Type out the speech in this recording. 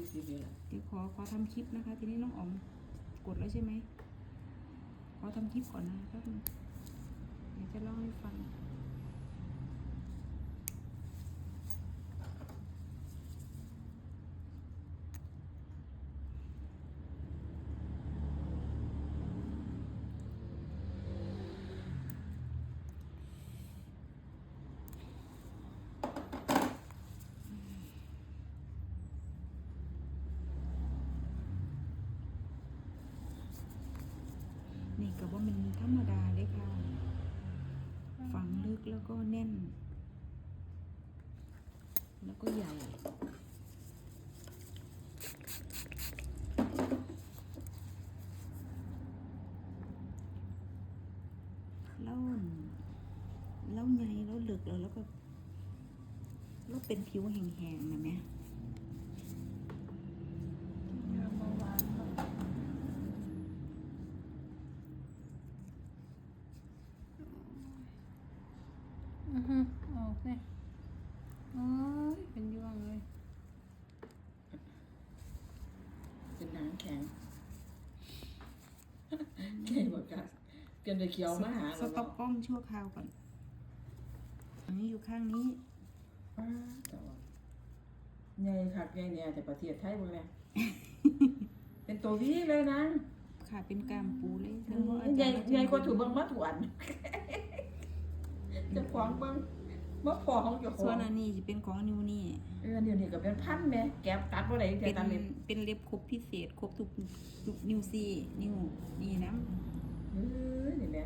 สี่สิบนี่แหละเดี๋ยวขอขอทำคลิปนะคะ ทีนี้น้องอ๋อมกดแล้วใช่ไหมขอทำคลิปก่อนนะแป๊บนึงเดี๋ยวจะเล่าให้ฟัง นี่ก็ว่ามันธรรมดาเลยค่ะ ฝังลึกแล้วก็แน่น แล้วก็ใหญ่แล้วแล้วใหญ่แล้วลึกแล้วแล้วก็แล้วเป็นผิวแห้งๆนะแม่ ยาเบาหวานเนาะ อือฮึออกเลยโอ้ยเป็นยวงเลย เป็นหนังแข็งแข็งหมดกันเกินไปเคี้ยวมาหาสเราต็อปเนาะกล้องชั่วคราวก่อน อันนี้อยู่ข้างนี้อ้าแต่ว่าใหญ่คักใหญ่เนี่ยแต่ประเทศไทยบ่แม่เป็นตัววีเลยนะค่ะเป็นกามปูเลยใหญ่ใหญ่กว่าถูเบิ่งมาถวนเจะของเบิ่งบ่พอของเจ้าขส่อวนงอันนี้จะเป็นของนิวนี่ เออเดี๋ยวนี้ก็เป็นพันแม่แก็บตัดบ่ได้เป็แต่นตัดเล็บเป็นเล็บครบพิเศษครบทุกทุกนิวซีนิวนี่นะเออนี่แม่